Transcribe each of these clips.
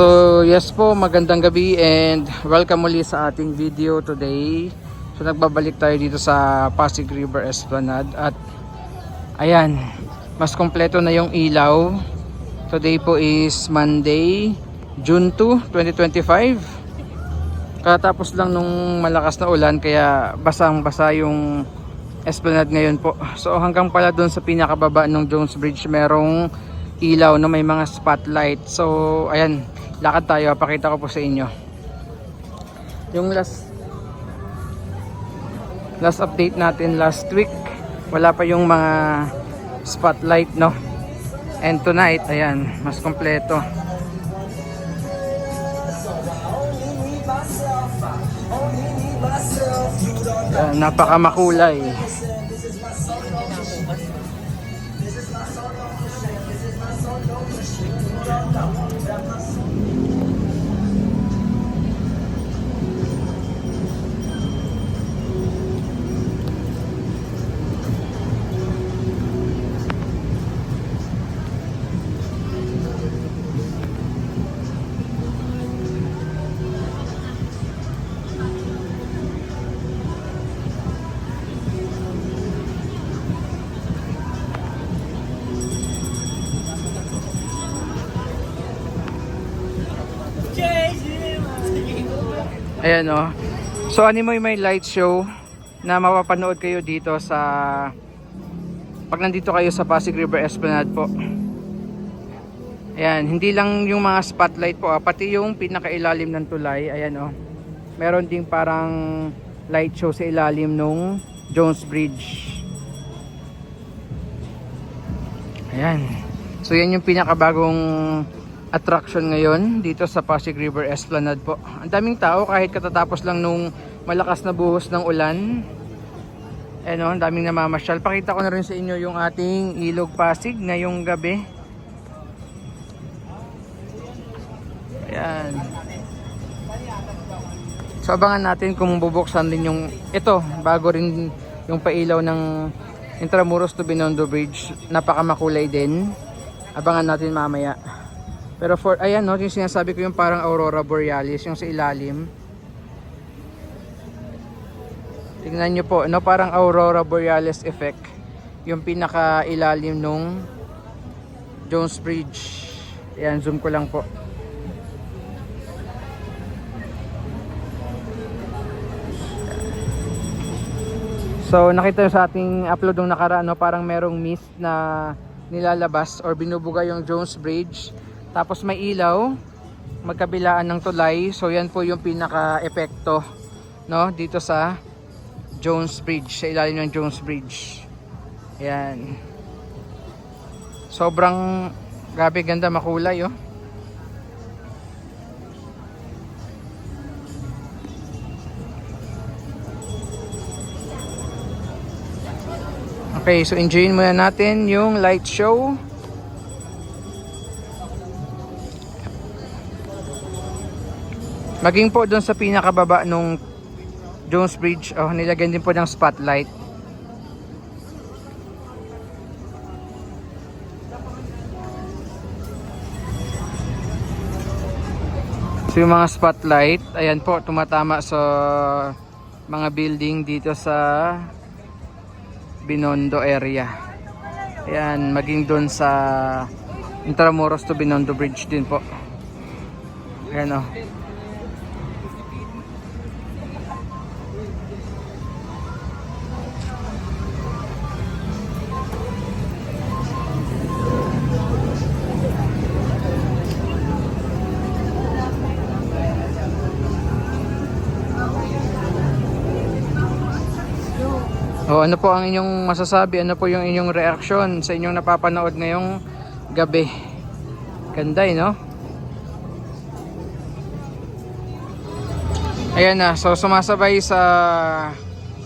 So yes po, magandang gabi and welcome muli sa ating video today. So nagbabalik tayo dito sa Pasig River Esplanade at ayan, mas kompleto na yung ilaw. Today po is Monday, June 2, 2025. Katapos lang nung malakas na ulan kaya basang-basa yung Esplanade ngayon po. So hanggang pala doon sa pinakababa ng Jones Bridge merong ilaw na may mga spotlight. So ayan, lakad tayo. Pakita ko po sa inyo. Yung last last update natin last week, wala pa yung mga spotlight, no? And tonight, ayan, mas kompleto. Ayan, napakamakulay. Ayan o. So Animoy may light show na mapapanood kayo dito sa pag nandito kayo sa Pasig River Esplanade po. Ayan, hindi lang yung mga spotlight po, ah, pati yung pinakailalim ng tulay, ayan o. Meron ding parang light show sa ilalim nung Jones Bridge. Ayan. So yan yung pinakabagong attraction ngayon dito sa Pasig River Esplanade po. Ang daming tao kahit katatapos lang nung malakas na buhos ng ulan. Ano, ang daming namamasyal. Pakita ko na rin sa inyo yung ating Ilog Pasig ngayong gabi. Ayan. So abangan natin kung bubuksan din yung ito bago rin yung pailaw ng Intramuros to Binondo Bridge. Napakamakulay din. Abangan natin mamaya. Pero for, ayan no, yung sinasabi ko yung parang Aurora Borealis, yung sa ilalim. Tingnan nyo po, no, parang Aurora Borealis effect. Yung pinaka ilalim nung Jones Bridge. Ayan, zoom ko lang po. So nakita sa ating upload nung nakaraan, no, parang merong mist na nilalabas or binubuga yung Jones Bridge. Tapos may ilaw, magkabilaan ng tulay. So yan po yung pinaka-epekto no, dito sa Jones Bridge, sa ilalim ng Jones Bridge. Yan. Sobrang grabe ganda makulay oh. Okay, so enjoyin muna natin yung light show. Maging po doon sa pinakababa nung Jones Bridge, oh, nilagyan din po ng spotlight. So yung mga spotlight, ayan po, tumatama sa mga building dito sa Binondo area. Ayan, maging doon sa Intramuros to Binondo Bridge din po. Ayan oh. O. O ano po ang inyong masasabi? Ano po yung inyong reaction sa inyong napapanood ngayong gabi? Ganda eh, no? Ayan na, so sumasabay sa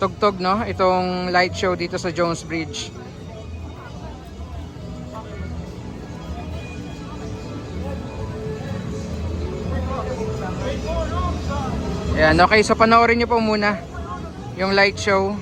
tugtog, no? Itong light show dito sa Jones Bridge. Ayan, okay, so panoorin nyo po muna yung light show.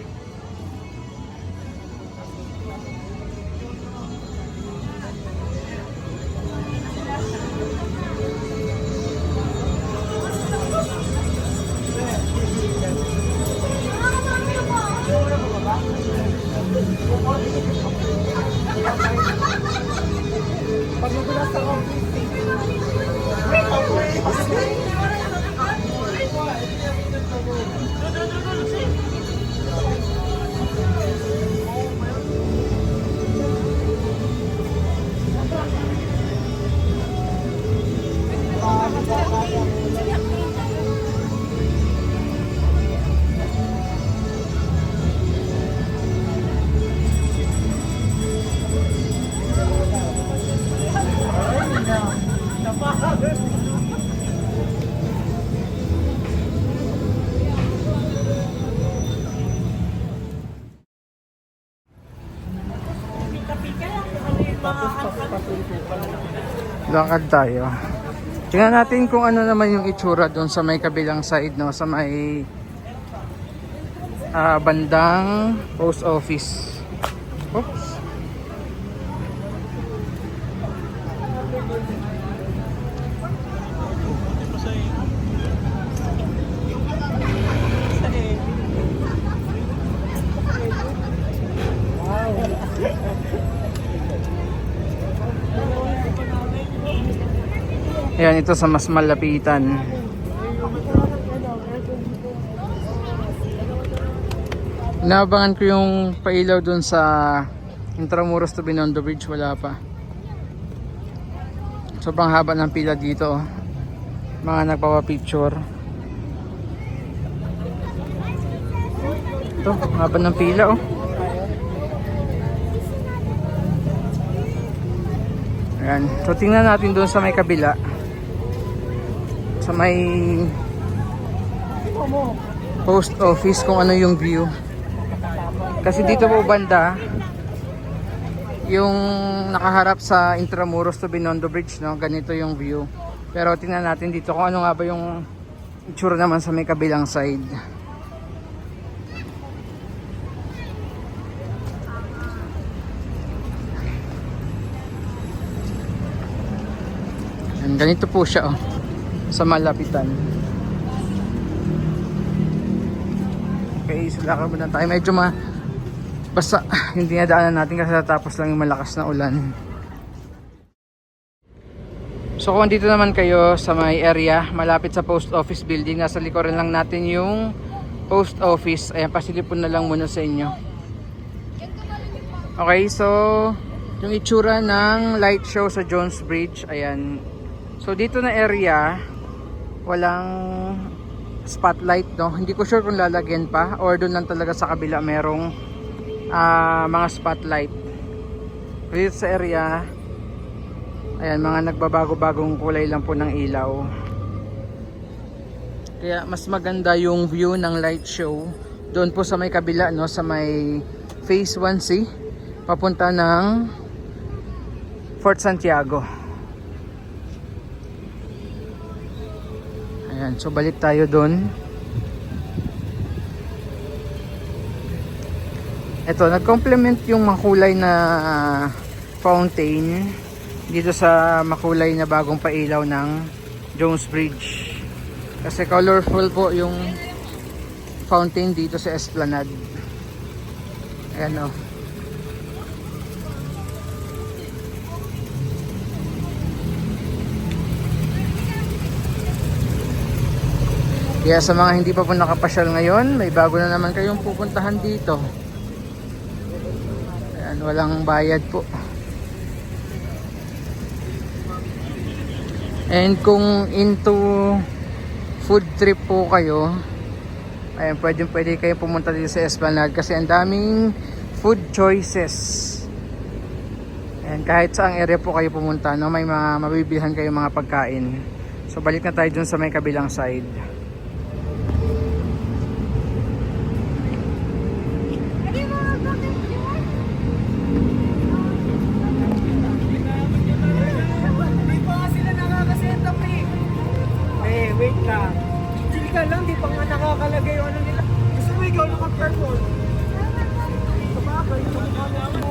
Lakad tayo. Tingnan natin kung ano naman yung itsura doon sa may kabilang side, no? Sa may ah, bandang post office. Oops. Ayan, ito sa mas malapitan. Inabangan ko yung pailaw dun sa Intramuros to Binondo Bridge, wala pa. Sobrang haba ng pila dito. oh. Mga nagpapapicture. Ito, haba ng pila oh. Ayan. So tingnan natin doon sa may kabila. Sa may post office kung ano yung view. Kasi dito po banda yung nakaharap sa Intramuros to Binondo Bridge, no? Ganito yung view. Pero tingnan natin dito kung ano nga ba yung itsura naman sa may kabilang side. Yan, ganito po siya oh, sa malapitan. Okay, sulakar muna tayo. Medyo ma basta yung dinadaanan natin kasi natapos lang yung malakas na ulan. So kung dito naman kayo sa may area, malapit sa post office building, nasa likuran lang natin yung post office. Ayan, pasilipon na lang muna sa inyo. Okay, so yung itsura ng light show sa Jones Bridge, ayan. So dito na area, walang spotlight, no? Hindi ko sure kung lalagyan pa or doon lang talaga sa kabila merong ah, mga spotlight. Dito sa area, ayan, mga nagbabago-bagong kulay lang po ng ilaw. Kaya mas maganda yung view ng light show doon po sa may kabila, no? Sa may phase 1C, papunta ng Fort Santiago. Ayan, so balik tayo doon. Ito, nag-complement yung makulay na fountain dito sa makulay na bagong pailaw ng Jones Bridge. Kasi colorful po yung fountain dito sa Esplanade. Ayan o. Kaya sa mga hindi pa po nakapasyal ngayon, may bago na naman kayong pupuntahan dito. Ayan, walang bayad po. And kung into food trip po kayo, ayan, pwede, pwede kayo pumunta dito sa Esplanade kasi ang daming food choices. Ayan, kahit saang area po kayo pumunta, no, may mga mabibilhan kayo mga pagkain. So balik na tayo dun sa may kabilang side. Ka lang, di pa nga nakakalagay yung ano nila. Gusto mo ikaw naka-purple? Sabagay, kamukha na mo.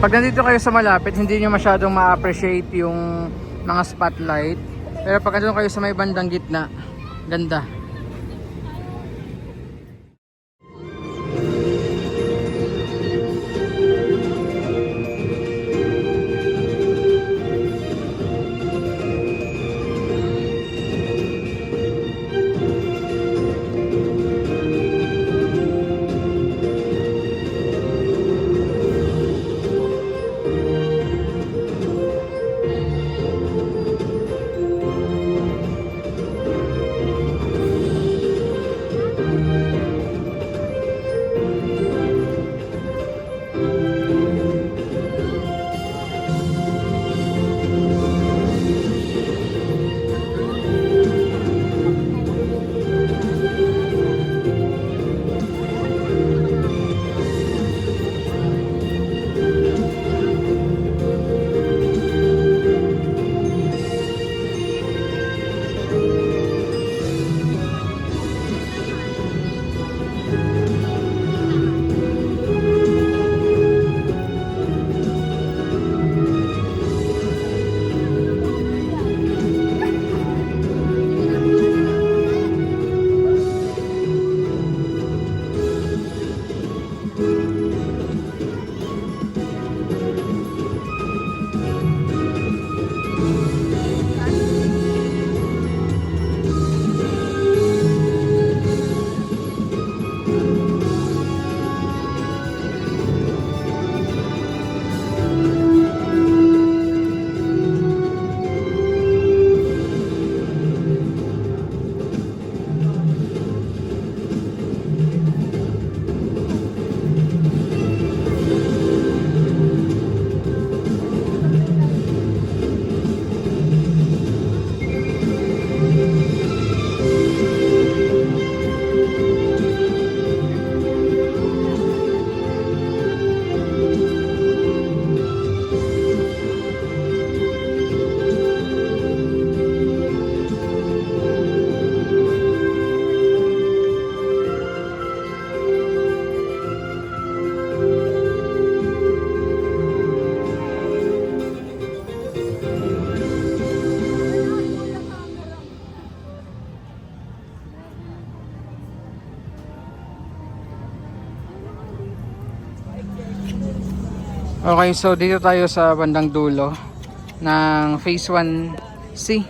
Pag nandito kayo sa malapit, hindi nyo masyadong ma-appreciate yung mga spotlight. Pero pag andun kayo sa may bandang gitna, ganda. Okay, so dito tayo sa bandang dulo ng Phase 1C.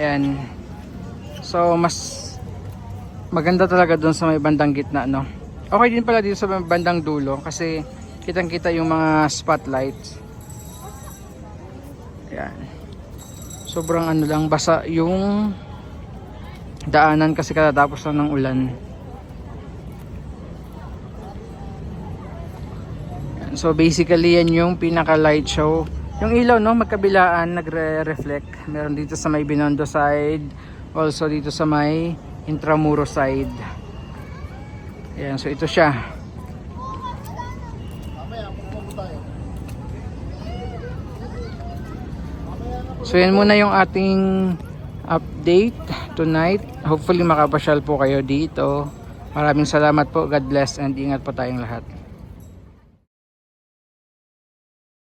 Ayan. So, mas maganda talaga doon sa may bandang gitna, no? Okay din pala dito sa bandang dulo kasi kitang-kita yung mga spotlights. Ayan. Sobrang ano lang, basa yung daanan kasi katatapos lang ng ulan. So basically yan yung pinaka light show. Yung ilaw no magkabilaan nagre-reflect. Meron dito sa may Binondo side, also dito sa may Intramuro side. Ayan, so ito siya. So yan muna yung ating update tonight. Hopefully makapasyal po kayo dito. Maraming salamat po. God bless and ingat po tayong lahat.